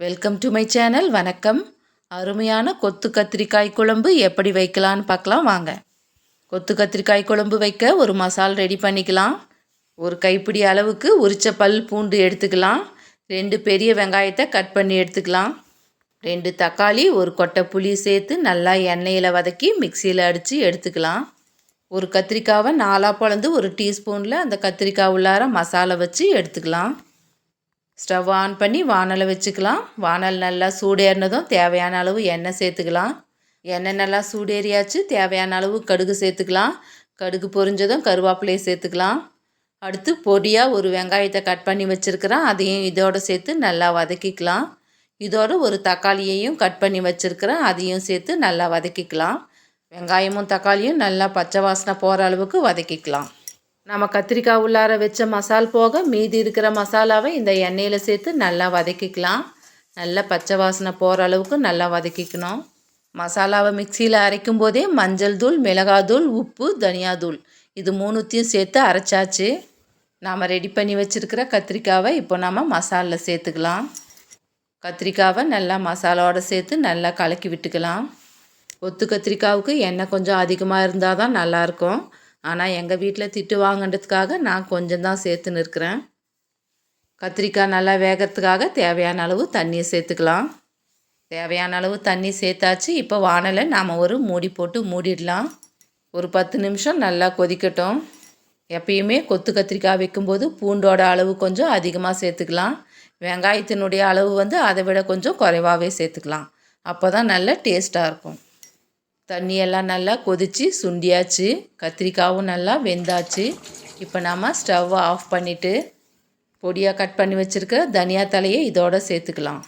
Welcome to my channel வணக்கம். அருமையான கொத்து கத்திரிக்காய் குழம்பு எப்படி வைக்கலான்னு பார்க்கலாம் வாங்க. கொத்து கத்திரிக்காய் குழம்பு வைக்க ஒரு மசால் ரெடி பண்ணிக்கலாம். ஒரு கைப்பிடி அளவுக்கு உரிச்ச பல் பூண்டு எடுத்துக்கலாம். ரெண்டு பெரிய வெங்காயத்தை கட் பண்ணி எடுத்துக்கலாம். ரெண்டு தக்காளி ஒரு கொட்டை புளி சேர்த்து நல்லா எண்ணெயில் வதக்கி மிக்சியில் அடித்து எடுத்துக்கலாம். ஒரு கத்திரிக்காவை நாலாக பிளந்து ஒரு டீஸ்பூனில் அந்த கத்திரிக்காய் உள்ளார மசாலா வச்சு எடுத்துக்கலாம். ஸ்டவ் ஆன் பண்ணி வானலை வச்சுக்கலாம். வானல் நல்லா சூடேறினதும் தேவையான அளவு எண்ணெய் சேர்த்துக்கலாம். எண்ணெய் நல்லா சூடேறியாச்சு தேவையான அளவு கடுகு சேர்த்துக்கலாம். கடுகு பொரிஞ்சதும் கருவேப்பிலையை சேர்த்துக்கலாம். அடுத்து பொடியாக ஒரு வெங்காயத்தை கட் பண்ணி வச்சுருக்கிறேன். அதையும் இதோடு சேர்த்து நல்லா வதக்கிக்கலாம். இதோடு ஒரு தக்காளியையும் கட் பண்ணி வச்சுருக்கிறேன். அதையும் சேர்த்து நல்லா வதக்கிக்கலாம். வெங்காயமும் தக்காளியும் நல்லா பச்சை வாசனை போகிற அளவுக்கு வதக்கிக்கலாம். நம்ம கத்திரிக்காய் உள்ளார வச்ச மசால் போக மீதி இருக்கிற மசாலாவை இந்த எண்ணெயில் சேர்த்து நல்லா வதக்கிக்கலாம். நல்லா பச்சை வாசனை போகிற அளவுக்கு நல்லா வதக்கிக்கணும். மசாலாவை மிக்சியில் அரைக்கும் போதே மஞ்சள் தூள் மிளகாத்தூள் உப்பு தனியாத்தூள் இது மூணுத்தையும் சேர்த்து அரைச்சாச்சு. நாம் ரெடி பண்ணி வச்சுருக்கிற கத்திரிக்காவை இப்போ நம்ம மசாலில் சேர்த்துக்கலாம். கத்திரிக்காவை நல்லா மசாலாவோட சேர்த்து நல்லா கலக்கி விட்டுக்கலாம். ஒத்து கத்திரிக்காவுக்கு எண்ணெய் கொஞ்சம் அதிகமாக இருந்தால் தான் நல்லாயிருக்கும் ஆனால் எங்கள் வீட்டில் திட்டு வாங்கினதுக்காக நான் கொஞ்சம் தான் சேர்த்துன்னு இருக்கிறேன் கத்திரிக்காய் நல்லா வேகிறதுக்காக தேவையான அளவு தண்ணியை சேர்த்துக்கலாம். தேவையான அளவு தண்ணி சேர்த்தாச்சு. இப்போ வானலை நாம் ஒரு மூடி போட்டு மூடிடலாம். ஒரு பத்து நிமிஷம் நல்லா கொதிக்கட்டும். எப்பயுமே கொத்து கத்திரிக்காய் வைக்கும்போது பூண்டோட அளவு கொஞ்சம் அதிகமாக சேர்த்துக்கலாம். வெங்காயத்தினுடைய அளவு வந்து அதை விட கொஞ்சம் குறைவாகவே சேர்த்துக்கலாம். அப்போ தான் நல்ல டேஸ்ட்டாக இருக்கும். தண்ணியெல்லாம் நல்லா கொதித்து சுண்டியாச்சு. கத்திரிக்காவும் நல்லா வெந்தாச்சு. இப்போ நாம் ஸ்டவ்வை ஆஃப் பண்ணிவிட்டு பொடியாக கட் பண்ணி வச்சுருக்க தனியா தலையை இதோடு சேர்த்துக்கலாம்.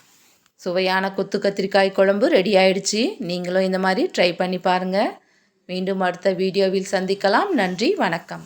சுவையான கொத்து கத்திரிக்காய் குழம்பு ரெடி ஆயிடுச்சு. நீங்களும் இந்த மாதிரி ட்ரை பண்ணி பாருங்கள் மீண்டும் அடுத்த வீடியோவில் சந்திக்கலாம். நன்றி வணக்கம்.